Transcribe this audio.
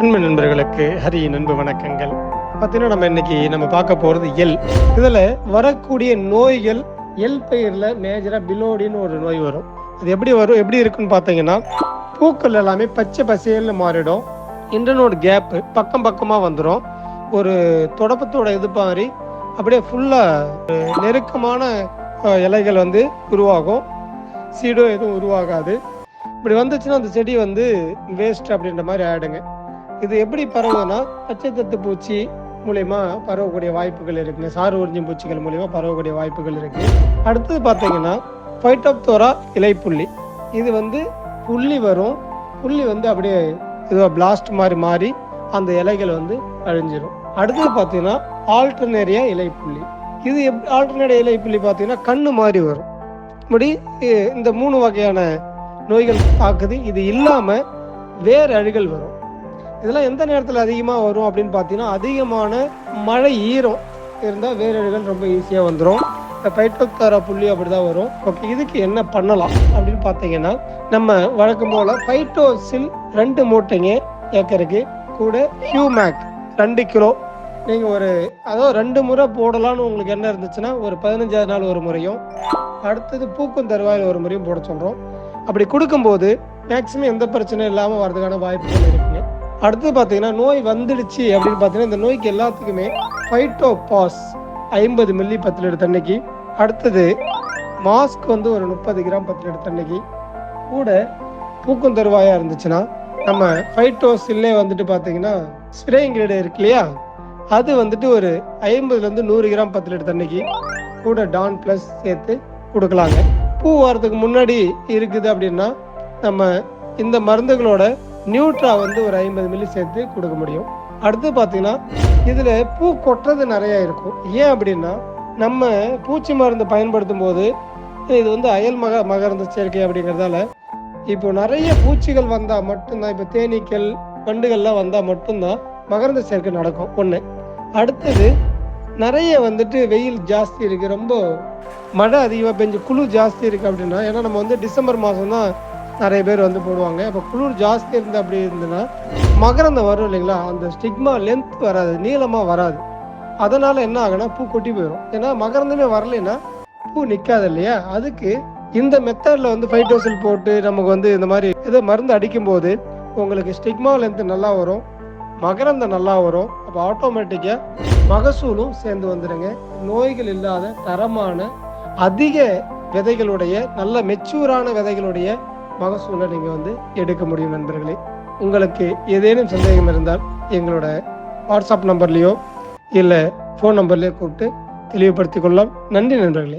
அன்பு நண்பர்களுக்கு ஹரி நண்பு வணக்கங்கள். பார்த்தீங்கன்னா நம்ம இன்னைக்கு நம்ம பார்க்க போகிறது எல். இதில் வரக்கூடிய நோய்கள் எல் பயிரில் மேஜராக பிலோடின்னு ஒரு நோய் வரும். அது எப்படி வரும் எப்படி இருக்குன்னு பார்த்தீங்கன்னா பூக்கள் எல்லாமே பச்சை பசேல்னு மாறிடும். இன்டர்னோட கேப்பு பக்கம் பக்கமாக வந்துடும் ஒரு தொடப்பத்தோட இது மாதிரி அப்படியே ஃபுல்லாக நெருக்கமான இலைகள் வந்து உருவாகும். சீடோ எதுவும் உருவாகாது. இப்படி வந்துச்சுன்னா அந்த செடி வந்து வேஸ்ட் அப்படின்ற மாதிரி ஆயிடுங்க. இது எப்படி பரவுதுன்னா பச்சை தத்து பூச்சி மூலயமா பரவக்கூடிய வாய்ப்புகள் இருக்குங்க சாறு உறிஞ்சும் பூச்சிகள் மூலயமா பரவக்கூடிய வாய்ப்புகள் இருக்கு. அடுத்தது பார்த்தீங்கன்னா ஃபைட்டோப்தோரா இலைப்புள்ளி. இது வந்து புள்ளி வரும். புள்ளி வந்து அப்படியே இதுவாக பிளாஸ்ட் மாதிரி மாறி அந்த இலைகள் வந்து அழிஞ்சிரும். அடுத்தது பார்த்தீங்கன்னா ஆல்டர்னேரியா இலைப்புள்ளி. இது எப் ஆல்டர்னேரியா இலைப்புள்ளி பார்த்தீங்கன்னா கண்ணு மாதிரி வரும். இப்படி இந்த மூணு வகையான நோய்கள் தாக்குது. இது இல்லாமல் வேறு அழுகல் வரும். இதெல்லாம் எந்த நேரத்தில் அதிகமாக வரும் அப்படின்னு பார்த்தீங்கன்னா அதிகமான மழை ஈரம் இருந்தால் வேரழுகள் ரொம்ப ஈஸியாக வந்துடும் இந்த பைட்டோக்கார புள்ளி அப்படி தான் வரும். ஓகே இதுக்கு என்ன பண்ணலாம் அப்படின்னு பார்த்தீங்கன்னா நம்ம வழக்கம் போல் பைட்டோசில் ரெண்டு மூட்டைங்க ஏக்கருக்கு கூட ஹியூமேக் ரெண்டு கிலோ. நீங்கள் ஒரு அதாவது ரெண்டு முறை போடலாம்னு உங்களுக்கு என்ன இருந்துச்சுன்னா ஒரு பதினஞ்சாவது நாள் ஒரு முறையும் அடுத்தது பூக்கும் தருவாயில் ஒரு முறையும் போட சொல்கிறோம் அப்படி கொடுக்கும்போது மேக்ஸிமம் எந்த பிரச்சனையும் இல்லாமல் வரதுக்கான வாய்ப்புகள் இருக்குது அடுத்து பார்த்தீங்கன்னா நோய் வந்துடுச்சு அப்படின்னு பார்த்தீங்கன்னா இந்த நோய்க்கு எல்லாத்துக்குமே ஃபைட்டோ பாஸ் ஐம்பது மில்லி பத்து லிட்டர் தண்ணிக்கு. அடுத்தது மாஸ்க் வந்து ஒரு முப்பது கிராம் பத்து லிட்டர் தண்ணிக்கு. கூட பூக்கும் தருவாயாக இருந்துச்சுன்னா நம்ம ஃபைட்டோஸில்லே வந்துட்டு பார்த்தீங்கன்னா ஸ்ப்ரேயிங் கிரேடு இருக்கு இல்லையா? அது வந்துட்டு ஒரு ஐம்பதுலேருந்து நூறு கிராம் பத்து லிட்டர் தண்ணிக்கு கூட டான் ப்ளஸ் சேர்த்து கொடுக்கலாங்க. பூ வாரத்துக்கு முன்னாடி இருக்குது அப்படின்னா நம்ம இந்த மருந்துகளோட நியூட்ரா வந்து ஒரு ஐம்பது மில்லி சேர்த்து கொடுக்க முடியும். அடுத்து பார்த்தீங்கன்னா இதில் பூ கொட்டுறது நிறையா இருக்கும். ஏன் அப்படின்னா நம்ம பூச்சி மருந்து பயன்படுத்தும் போது இது வந்து அயல் மக மகரந்த சேர்க்கை அப்படிங்கிறதால இப்போ நிறைய பூச்சிகள் வந்தால் மட்டும்தான் இப்போ தேனீக்கள் வண்டுகள்லாம் வந்தால் மட்டும்தான் மகரந்த சேர்க்கை நடக்கும் ஒன்று அடுத்தது நிறைய வந்துட்டு வெயில் ஜாஸ்தி இருக்குது ரொம்ப மழை அதிகமாக பெஞ்சு குழு ஜாஸ்தி இருக்குது அப்படின்னா ஏன்னா நம்ம வந்து டிசம்பர் மாதம் தான் நிறைய பேர் வந்து போடுவாங்க. இப்போ குளிர் ஜாஸ்தி இருந்து அப்படி இருந்ததுன்னா மகரந்தம் வரும் இல்லைங்களா? அந்த ஸ்டிக்மா லென்த் வராது நீளமாக வராது. அதனால் என்ன ஆகுனா பூ கொட்டி போயிடும் ஏன்னா மகரந்தமே வரலைன்னா பூ நிற்காது இல்லையா? அதுக்கு இந்த மெத்தடில் வந்து ஃபைட்டோசில் போட்டு நமக்கு வந்து இந்த மாதிரி ஏதோ மருந்து அடிக்கும்போது உங்களுக்கு ஸ்டிக்மா லென்த் நல்லா வரும் மகரந்தம் நல்லா வரும். அப்போ ஆட்டோமேட்டிக்காக மகசூலும் சேர்ந்து வந்துடுங்க நோய்கள் இல்லாத தரமான அதிக விதைகளுடைய நல்ல மெச்சூரான விதைகளுடைய மகசூலை நீங்கள் வந்து எடுக்க முடியும் நண்பர்களே. உங்களுக்கு ஏதேனும் சந்தேகம் இருந்தால் எங்களோட வாட்ஸ்அப் நம்பர்லேயோ இல்லை ஃபோன் நம்பர்லேயோ கூப்பிட்டு தெளிவுபடுத்திக் கொள்ளலாம். நன்றி நண்பர்களே.